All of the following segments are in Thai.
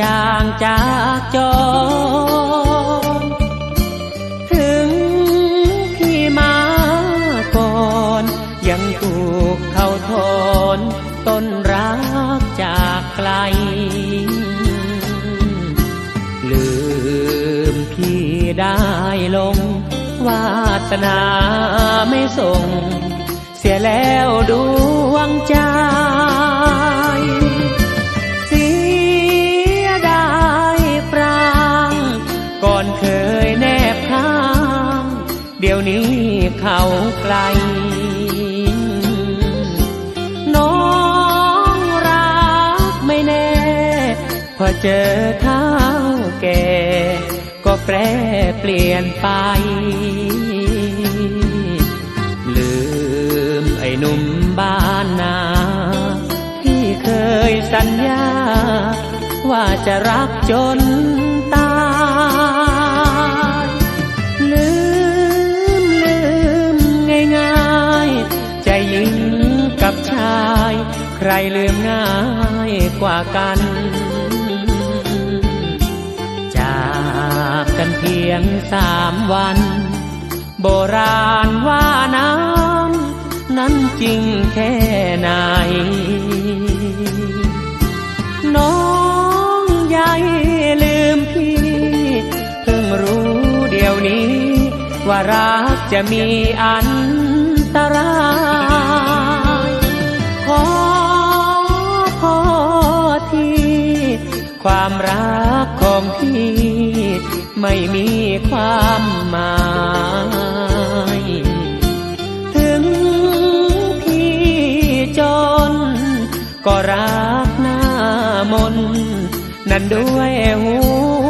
จางจากจอ ถึงพี่มาก่อน ยังถูกเขาทน ต้นรักจากไกล ลืมพี่ได้ลง วาสนาไม่ส่ง เสียแล้วดวงใจ ยวนี้เขาไกล น้องรักไม่แน่ พอเจอเท้าแก่ ก็แปรเปลี่ยนไป ลืมไอ้หนุ่มบ้านนาที่เคยสัญญา ว่าจะรักจน ใครลืมง่ายกว่ากัน จากกันเพียงสามวัน โบราณว่าน้ำนั้นจริงแค่ไหน น้องใหญ่ลืมพี่ เพิ่งรู้เดี๋ยวนี้ ว่ารักจะมีอันตราย ความรักของพี่ไม่มีความหมายถึงพี่จน ก็รักหน้ามน นั่นด้วยหั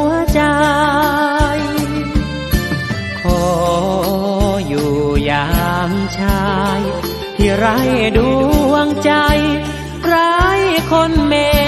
วใจ ขออยู่ยามชาย ที่ไร้ดวงใจ ไร้คนเมต